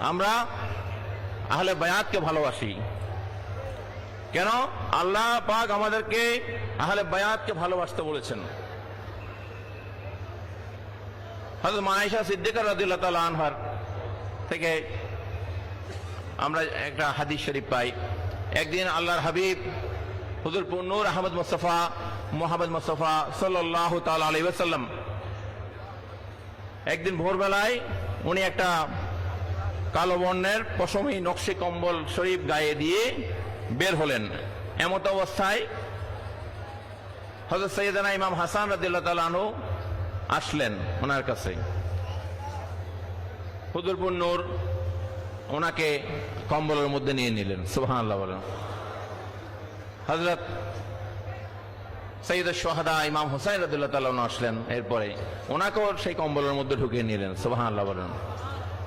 আমরা আহলে বায়াতকে ভালোবাসি। কেন? আল্লাহ পাক আমাদেরকে আহলে বায়াতকে ভালোবাসতে বলেছেন। হযরত মায়েশা সিদ্দিকা রাদিয়াল্লাহু তাআলা আনহার থেকে আমরা একটা হাদিস শরীফ পাই। একদিন আল্লাহর হাবিব হুজুর নূর আহমদ মুস্তফা মোহাম্মদ মুস্তফা সাল্লাল্লাহু তাআলা আলাইহি ওয়াসাল্লাম একদিন ভোরবেলায় উনি একটা কালো বর্ণের পশমি নকশি কম্বল শরীফ গায়ে দিয়ে বের হলেন। এমত অবস্থায় হজরত সৈয়দানা ইমাম হাসান রাদিল্লাহ তালানু আসলেন ওনার কাছে। হুজুরপুর নূর ওনাকে কম্বলের মধ্যে নিয়ে নিলেন। সুবহান আল্লাহ বলেন। হজরত সৈয়দ সোহাদা ইমাম হুসাইন রাদিল্লাহ তালানু আসলেন। এরপরে ওনাকেও সেই কম্বলের মধ্যে ঢুকিয়ে নিলেন। সুবহান আল্লাহ বলেন।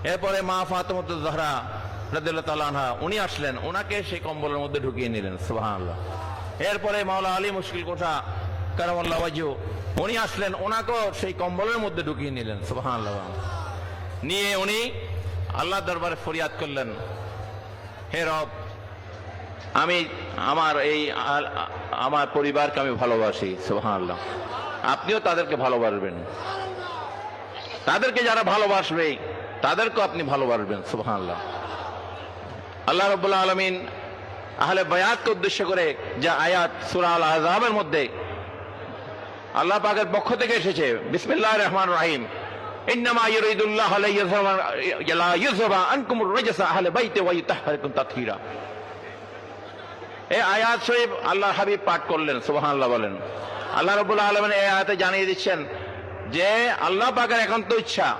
এরপরে মা ফাতেমত জহরা উনি আসলেন। ওনাকে সেই কম্বলের মধ্যে ঢুকিয়ে নিলেন আল্লাহ এরপরে মাওলা আলী মুশকিল কোঠা কারামাল্লাহ ওয়াজু উনি আসলেন ওনাকেও সেই কম্বলের মধ্যে ঢুকিয়ে নিলেন আল্লাহ নিয়ে উনি আল্লাহ দরবারে ফরিয়াদ করলেন, হে রব, আমি আমার এই আমার পরিবারকে আমি ভালোবাসি আল্লাহ আপনিও তাদেরকে ভালোবাসবেন। তাদেরকে যারা ভালোবাসবে তাদেরকেও আপনি ভালোবাসবেন সুবহান আল্লাহ আল্লাহ রব্বুল্লাহ আলমিন আহলে বায়াতকে উদ্দেশ্য করে যা আয়াত, সুরা আল আজাবের মধ্যে আল্লাহ পাকের পক্ষ থেকে এসেছে বিসমিল্লাহ রহমান রাহিম। আয়াত আল্লাহ হাবিব পাঠ করলেন বলেন। আল্লাহ রাব্বুল আলামিন এই আয়াতে জানিয়ে দিচ্ছেন যে আল্লাহ পাকের একান্ত ইচ্ছা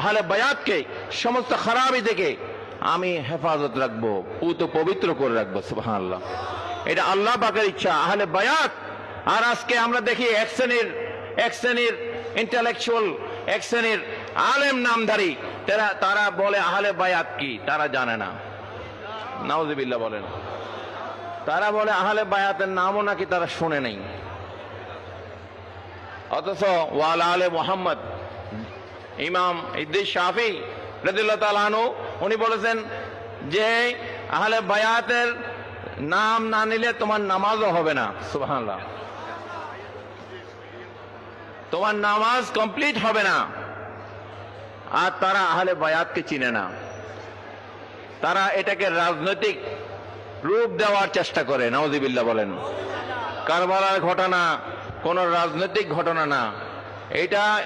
আহলে বায়াতকে, সমস্ত খারাপি থেকে আমি হেফাজত রাখব পুত পবিত্র করে রাখব, সুবহানাল্লাহ। এটা আল্লাহ পাকের ইচ্ছা, আহলে বায়াত। আর আজকে আমরা দেখি এক শ্রেণির এক শ্রেণির ইন্টালেকচুয়াল এক শ্রেণির আলেম নামধারী, তারা তারা বলে আহলে বায়াত কি, তারা জানে না। নাউজুবিল্লাহ বলেন। তারা বলে আহলে বায়াতের নামও নাকি তারা শুনে নেই। অথচ ওয়াল আলে মোহাম্মদ ইমাম ইদ্দিস শাফি রদিল্লা তালানু উনি বলেছেন যে, আহলে বায়াতের নাম না নিলে তোমার নামাজও হবে না। সুবহানাল্লাহ। তোমার নামাজ কমপ্লিট হবে না। আর তারা আহলে বায়াতকে চিনে না। তারা এটাকে রাজনৈতিক রূপ দেওয়ার চেষ্টা করে নওয়াজিবিল্লাহ বলেন। কারবালার ঘটনা কোন রাজনৈতিক ঘটনা না। এটা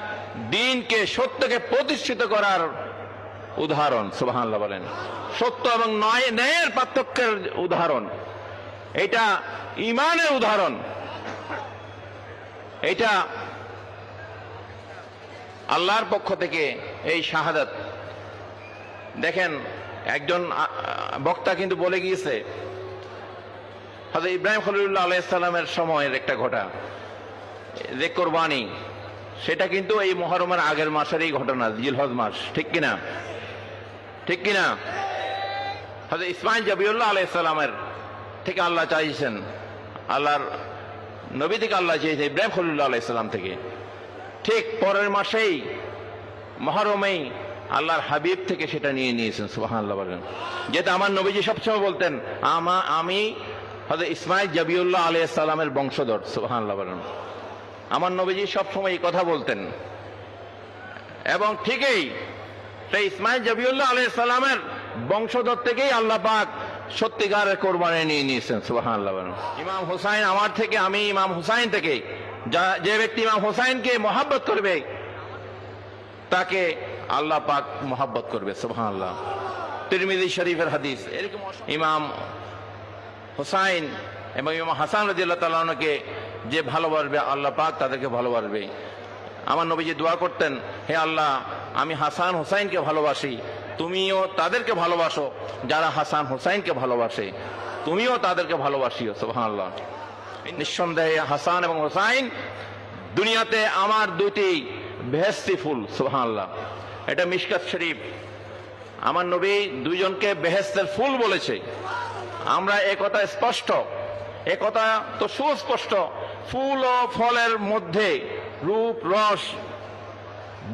দিনকে সত্যকে প্রতিষ্ঠিত করার উদাহরণ, সুবহানাল্লাহ বলেন। সত্য এবং নয় ন্যায়ের পার্থক্যের উদাহরণ। এটা ইমানের উদাহরণ। এটা আল্লাহর পক্ষ থেকে এই শাহাদাত। দেখেন, একজন বক্তা কিন্তু বলে গিয়েছে হয়তো ইব্রাহিম খলিল্লাহ আলাইসাল্লামের সময়ের একটা ঘটা, যে কোরবানি। সেটা কিন্তু এই মহরমের আগের মাসেরই ঘটনা, জিলহজ মাস। ঠিক কিনা? ঠিক কিনা? হয়তো ইসমাইল জবিউল্লাহ আলাইসাল্লামের থেকে আল্লাহ চাইছেন। আল্লাহর নবী থেকে আল্লাহ চেয়েছেন ইব্রাহিম খলিল্লাহ আলাইসাল্লাম থেকে। ঠিক পরের মাসেই, মহরমেই আল্লাহর হাবিব থেকে সেটা নিয়ে নিয়েছেন, সুবহানাল্লাহ বলেন। যেটা আমার নবীজি সবসময় বলতেন, আমা আমি হয়তো ইসমাইল জাবিউল্লাহ আলাইহিস সালামের বংশধর সুবহানাল্লাহ বলেন। আমার নবীজি সবসময় এই কথা বলতেন। এবং ঠিকই, সেই ইসমাইল জাবিউল্লাহ আলাইহিস সালামের বংশধর থেকেই আল্লাহ পাক সত্যিকারের কোরবানি নিয়ে নিয়েছেন বলেন। ইমাম হুসাইন আমার থেকে, আমি ইমাম হুসাইন থেকে, যে ব্যক্তি ইমাম হুসাইনকে মহাব্বত করবে, তাকে আল্লাহ পাক মোহাব্বত করবে সুবহান আল্লাহ তিরমিজি শরীফের হাদিস, এরকম ইমাম হুসাইন এবং ইমাম হাসান রাজিয়াল্লাহ তালকে যে ভালোবাসবে, আল্লাহ পাক তাদেরকে ভালোবাসবে। আমার নবীজি দোয়া করতেন, হে আল্লাহ, আমি হাসান হুসাইনকে ভালোবাসি, তুমিও তাদেরকে ভালোবাসো, যারা হাসান হুসাইনকে ভালোবাসে, তুমিও তাদেরকে ভালোবাসিও আল্লাহ নিঃসন্দেহে হাসান এবং হুসাইন দুনিয়াতে আমার দুটি বেহেস্তি ফুল, সুবহানাল্লাহ। এটা মিশকাত শরীফ। আমার নবী দুইজনকে বেহেস্তের ফুল বলেছে। আমরা এ কথা স্পষ্ট, এ কথা তো সুস্পষ্ট ফুল ও ফলের মধ্যে রূপ, রস,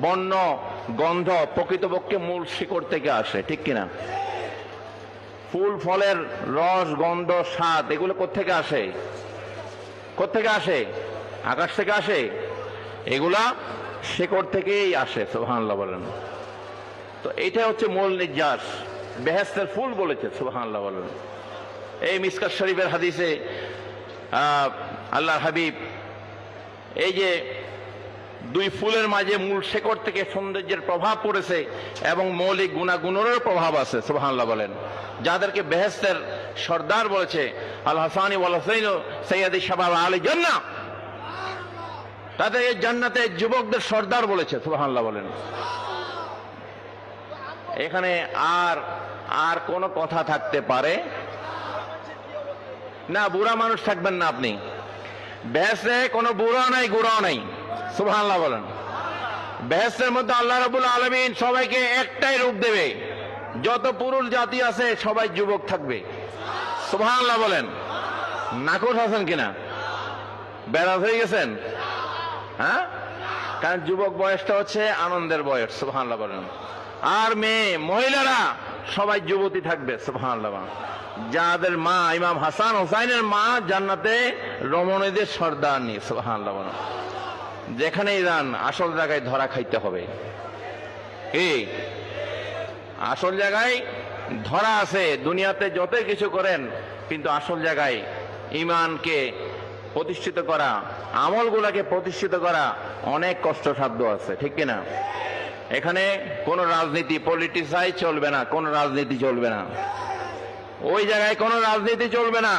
বর্ণ, গন্ধ প্রকৃতপক্ষে মূল শিকড় থেকে আসে, ঠিক কিনা? ফুল, ফলের রস, গন্ধ, স্বাদ, এগুলো কোত্থেকে আসে? কোত্থেকে আসে? আকাশ থেকে আসে? এগুলা শেকড় থেকেই আসে, সুবহানাল্লাহ বলেন। তো এটা হচ্ছে মূল নির্যাস। বেহেস্তের ফুল বলেছে, সুবহানাল্লাহ বলেন। এই মিসকাত শরীফের হাদিসে আহ, আল্লাহর হাবিব এই যে দুই ফুলের মাঝে মূল শেকড় থেকে সৌন্দর্যের প্রভাব পড়েছে এবং মৌলিক গুণাগুণেরও প্রভাব আছে সুবহানাল্লাহ বলেন। যাদেরকে বেহেস্তের সর্দার বলেছে আল হাসানি ওয়াল হুসাইন সৈয়দ শাবাব আলী জান্নাহ তাদের এই জান্নাতে যুবকদের সর্দার বলেছে সুবহানাল্লাহ বলেন। এখানে আর আর কোনো কথা থাকতে পারে? না বুড়া মানুষ থাকবেন না আপনি। বেহেসে কোনো বুড়া নাই, গুড়াও নাই। সুবহানাল্লাহ বলেন। বেহেসের মধ্যে আল্লাহ রাবুল আলমিন সবাইকে একটাই রূপ দেবে। যত পুরুষ জাতি আছে, সবাই যুবক থাকবে। সুবহানাল্লাহ বলেন। নাকশ আছেন কিনা? বেড়াত হয়ে গেছেন? হ্যাঁ? কারণ যুবক বয়সটা হচ্ছে আনন্দের বয়স, সুবহানাল্লাহ বলেন। আর মেয়ে, মহিলারা সবাই যুবতী থাকবে। যাদের মা, ইমাম হাসান হোসাইনের মা জান্নাতে রমণীদের সর্দার নি বলেন। যেখানেই যান, আসল জায়গায় ধরা খাইতে হবে আসল জায়গায় ধরা আছে, দুনিয়াতে যতই কিছু করেন, কিন্তু আসল জায়গায় ইমানকে প্রতিষ্ঠিত করা, আমলগুলাকে প্রতিষ্ঠিত করা অনেক কষ্টসাধ্য আছে, ঠিক কিনা এখানে কোন রাজনীতি পলিটিসাই চলবে না, কোন রাজনীতি চলবে না। ওই জায়গায় কোনো রাজনীতি চলবে না।